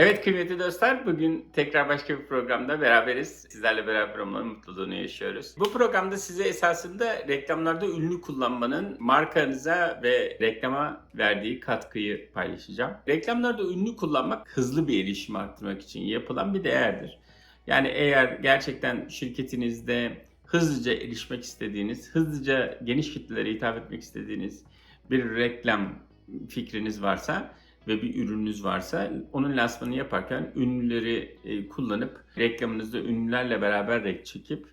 Evet kıymetli dostlar, bugün tekrar başka bir programda beraberiz. Sizlerle beraber olmanın mutluluğunu yaşıyoruz. Bu programda size esasında reklamlarda ünlü kullanmanın markanıza ve reklama verdiği katkıyı paylaşacağım. Reklamlarda ünlü kullanmak hızlı bir erişim arttırmak için yapılan bir değerdir. Yani eğer gerçekten şirketinizde hızlıca erişmek istediğiniz, hızlıca geniş kitlelere hitap etmek istediğiniz bir reklam fikriniz varsa ve bir ürününüz varsa onun lansmanını yaparken ünlüleri e, kullanıp reklamınızda ünlülerle beraber renk çekip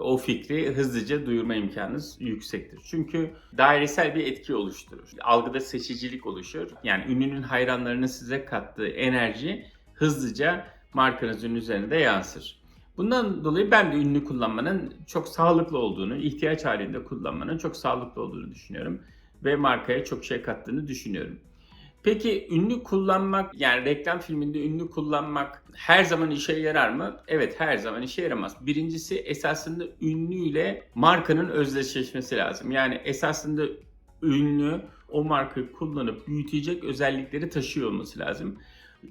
o fikri hızlıca duyurma imkanınız yüksektir. Çünkü dairesel bir etki oluşturur. Algıda seçicilik oluşur. Yani ünlünün hayranlarının size kattığı enerji hızlıca markanızın üzerinde yansır. Bundan dolayı ben de ünlü kullanmanın çok sağlıklı olduğunu, ihtiyaç halinde kullanmanın çok sağlıklı olduğunu düşünüyorum. Ve markaya çok şey kattığını düşünüyorum. Peki ünlü kullanmak yani reklam filminde ünlü kullanmak her zaman işe yarar mı? Evet her zaman işe yaramaz. Birincisi esasında ünlüyle markanın özdeşleşmesi lazım. Yani esasında ünlü o markayı kullanıp büyütecek özellikleri taşıyor olması lazım.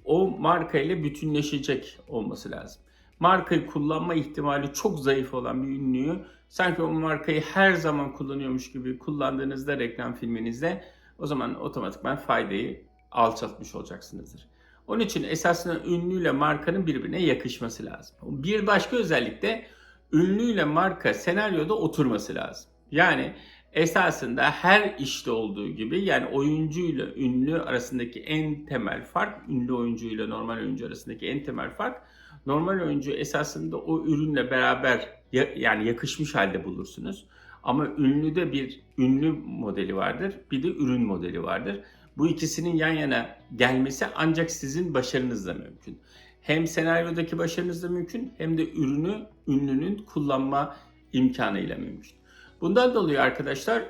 O markayla bütünleşecek olması lazım. Markayı kullanma ihtimali çok zayıf olan bir ünlüyü sanki o markayı her zaman kullanıyormuş gibi kullandığınızda reklam filminizde o zaman otomatikman faydayı alçaltmış olacaksınızdır. Onun için esasında ünlüyle markanın birbirine yakışması lazım. Bir başka özellik de ünlüyle marka senaryoda oturması lazım. Yani esasında her işte olduğu gibi yani oyuncuyla ünlü arasındaki en temel fark, ünlü oyuncuyla normal oyuncu arasındaki en temel fark, normal oyuncu esasında o ürünle beraber ya- yani yakışmış halde bulursunuz. Ama ünlüde bir ünlü modeli vardır, bir de ürün modeli vardır. Bu ikisinin yan yana gelmesi ancak sizin başarınızla mümkün. Hem senaryodaki başarınızla mümkün hem de ürünü ünlünün kullanma imkanıyla mümkün. Bundan dolayı arkadaşlar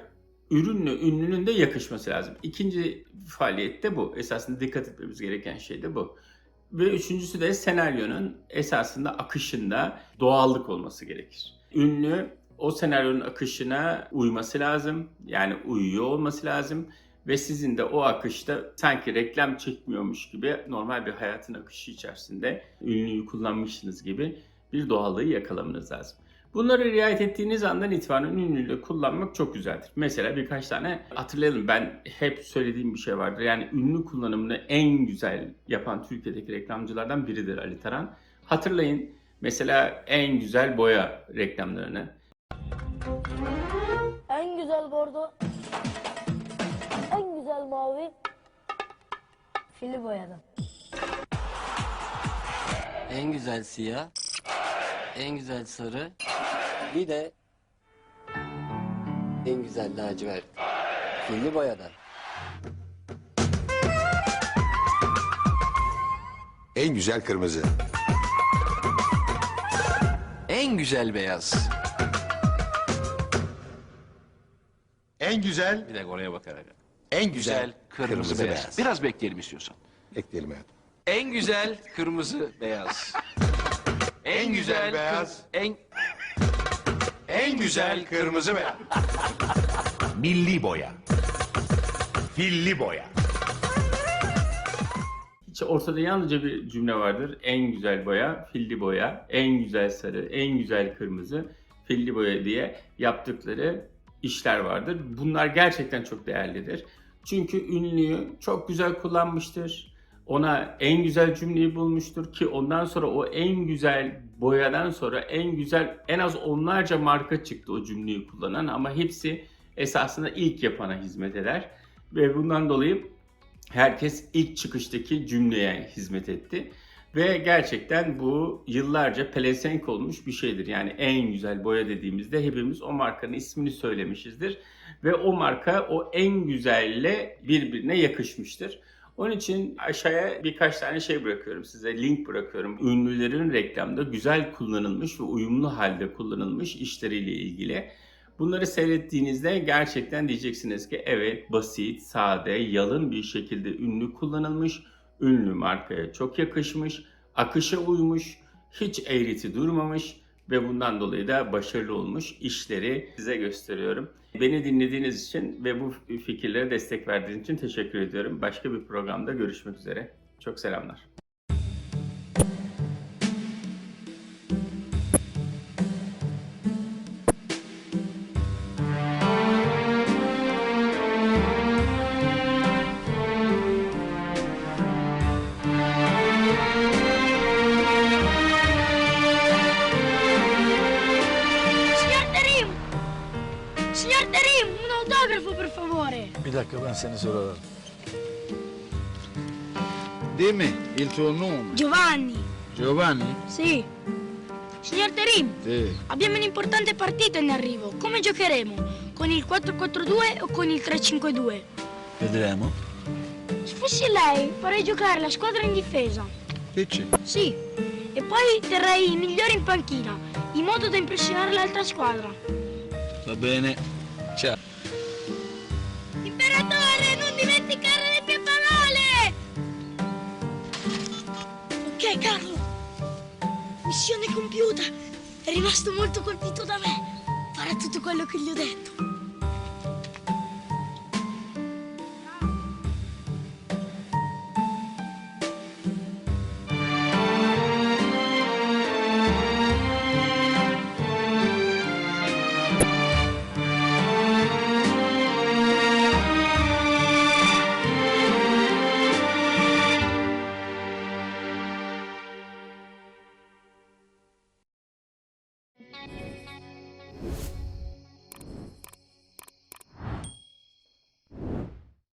ürünle ünlünün de yakışması lazım. İkinci faaliyet de bu. Esasında dikkat etmemiz gereken şey de bu. Ve üçüncüsü de senaryonun esasında akışında doğallık olması gerekir. Ünlü o senaryonun akışına uyması lazım. Yani uyuyor olması lazım. Ve sizin de o akışta sanki reklam çekmiyormuş gibi normal bir hayatın akışı içerisinde ünlüyü kullanmışsınız gibi bir doğallığı yakalamanız lazım. Bunları riayet ettiğiniz andan itibaren ünlüyle kullanmak çok güzeldir. Mesela birkaç tane hatırlayalım ben hep söylediğim bir şey vardır. Yani ünlü kullanımını en güzel yapan Türkiye'deki reklamcılardan biridir Ali Taran. Hatırlayın mesela en güzel boya reklamlarını. En güzel bordo, en güzel mavi fili boyadım. En güzel siyah, en güzel sarı, bir de en güzel lacivert. Filli boyadan. En güzel kırmızı. En güzel beyaz. En güzel, Bir dakika oraya bakarak. en Güzel güzel, kırmızı, beyaz. Biraz bekleyelim istiyorsan. Ekleyelim hayatım. En güzel kırmızı beyaz. En güzel kır- beyaz. En En güzel kırmızı beyaz. Milli boya. Filli boya. Hiç ortada yalnızca bir cümle vardır. En güzel boya, filli boya, en güzel sarı, en güzel kırmızı, filli boya diye yaptıkları işler vardır. Bunlar gerçekten çok değerlidir. Çünkü ünlüyü çok güzel kullanmıştır. Ona en güzel cümleyi bulmuştur ki ondan sonra o en güzel boyadan sonra en güzel en az onlarca marka çıktı o cümleyi kullanan ama hepsi esasında ilk yapana hizmet eder. Ve bundan dolayı herkes ilk çıkıştaki cümleye hizmet etti. Ve gerçekten bu yıllarca pelesenk olmuş bir şeydir. Yani en güzel boya dediğimizde hepimiz o markanın ismini söylemişizdir. Ve o marka o en güzelle birbirine yakışmıştır. Onun için aşağıya birkaç tane şey bırakıyorum size. Link bırakıyorum. Ünlülerin reklamda güzel kullanılmış ve uyumlu halde kullanılmış işleriyle ilgili. Bunları seyrettiğinizde gerçekten diyeceksiniz ki evet basit, sade, yalın bir şekilde ünlü kullanılmış, ünlü markaya çok yakışmış, akışa uymuş, hiç eğriti durmamış ve bundan dolayı da başarılı olmuş işleri size gösteriyorum. Beni dinlediğiniz için ve bu fikirlere destek verdiğiniz için teşekkür ediyorum. Başka bir programda görüşmek üzere. Çok selamlar. Bir dakika ben seni sorarım. Dimmi il tuo nome. Giovanni. Giovanni? Sì. Signor Terim, Sì. abbiamo un'importante partita in arrivo. Come giocheremo? Con il 4-4-2 o con il 3-5-2? Vedremo. Se fossi lei, farei giocare la squadra in difesa. Dici? Sì. E poi terrei i migliori in panchina, in modo da impressionare l'altra squadra. Va bene. Ciao. Dimenticare le mie parole! Ok, Carlo. Missione compiuta. È rimasto molto colpito da me. Farà tutto quello che gli ho detto.